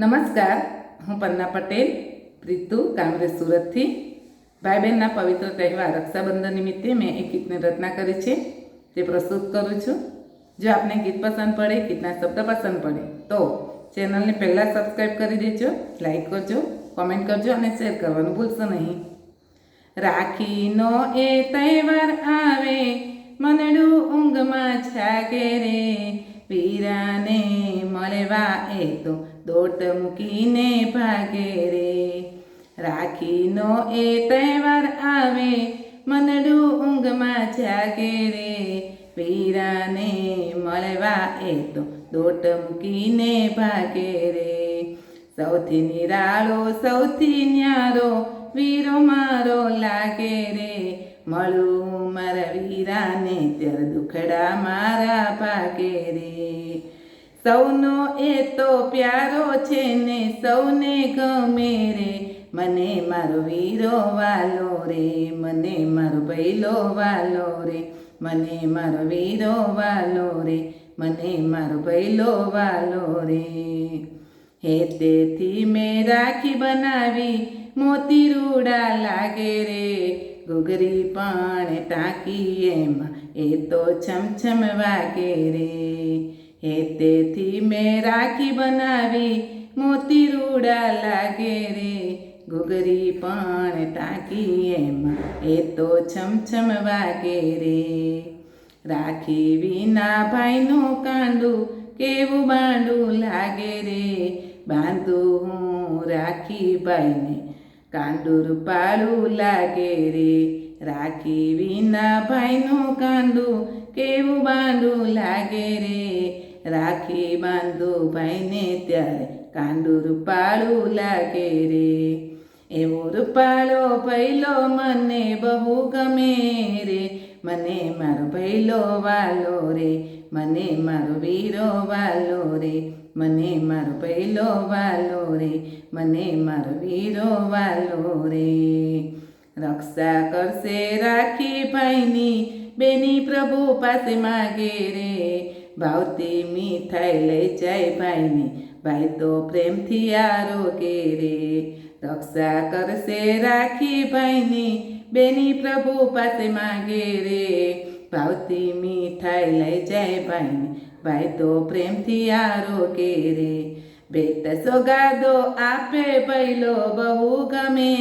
નમસ્કાર, હું પન્ના પટેલ, પ્રીતુ, કાંગ્રેસ સુરતથી. ભાઈ બહેનના પવિત્ર તહેવાર રક્ષાબંધન નિમિત્તે મેં એક ગીતની રચના કરી છે, તે પ્રસ્તુત કરું છું. જો આપને ગીત પસંદ પડે, ગીતના શબ્દ પસંદ પડે, તો ચેનલને પહેલાં સબસ્ક્રાઈબ કરી દેજો, લાઈક કરજો, કોમેન્ટ કરજો અને શેર કરવાનું ભૂલશો નહીં. રાખીનો એ તહેવાર આવે, મનડું ઊંઘમાં છાગે રે વીરાને મળવા એ તો દોટ મૂકીને ભાગે રે. રાખીનો એ તહેવાર આવે, મનડું ઊંઘમાં જાગે રે. વીરાને મળવા એ તો દોટ મૂકીને ભાગે રે. સૌથી નિરાળો, સૌથી ન્યારો વીરો મારો લાગે રે. મળું મારા વીરાને, ત્યારે દુખડા મારા ભાગે રે. સૌનો એ તો પ્યારો છે ને સૌને ગમે રે. મને મારો વીરો વાલો રે, મને મારો ભૈલો વાલો રે. મને મારો વીરો વાલો રે, મને મારો ભૈલો વાલો રે. હે તેથી મેં રાખી બનાવી, મોતી રૂડા લાગે રે. ઘૂઘરી પણ ટાંકી એમાં, એ તો છમછમ વાગે રે. હે તેથી મેં રાખી બનાવી, મોતી રૂડા લાગે રે. ઘૂઘરી પણ ટાંકી એમાં, એ તો છમછમ વાગે રે. રાખી વિના ભાઈનું કાંડું કેવું બાંડું લાગે રે. બાંધું હું રાખી ભાઈને કાંડું રૂપાળું લાગે રે. રાખી વિના ભાઈનું કાંડું કેવું બાંડું લાગે રે. રાખી બાંધું ભાઈને ત્યારે કાંડું રૂપાળું લાગે રે. એવો રૂપાળો ભૈલો મને બહુ ગમે રે. મને મારો ભૈલો વાલો રે. મને મારો વીરો વાલો રે. મને મારો ભૈલો વાલો રે. મને મારો વીરો વાલો રે. રક્ષા કરશે રાખી ભાઈની. બેની પ્રભુ પાસે માગે રે. ભાવતી મીઠાઈ લઈ જાય ભાઈને. ભાઈ તો પ્રેમથી આરોગે રે. રક્ષા કરશે રાખી ભાઈની. બેની પ્રભુ પાસે માગે રે. ભાવતી મીઠાઈ લઈ જાય ભાઈને. ભાઈ તો પ્રેમથી આરોગે રે. ભેટ સોગાદો આપે ભૈલો, બહુ ગમે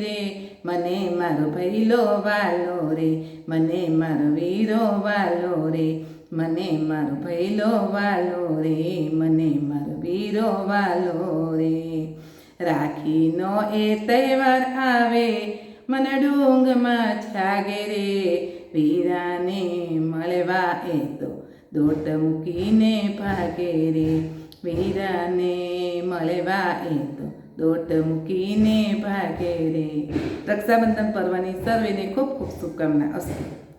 રે. મને મારો ભૈલો વાલો રે. મને મારો વીરો વાલો રે. મને મારો ભૈલો વાલો રે, મને મારો વીરો વાલો રે. રાખીનો એ તહેવાર આવે, મને ડુંગમાં છાગે રે. વીરાને મળવા એ તો દોટ મૂકીને ભાગે રે. વીરાને મળવા એ તો દોટ મૂકીને ભાગે રે. રક્ષાબંધન પર્વની સર્વેને ખૂબ ખૂબ શુભકામના. અસ્તુ.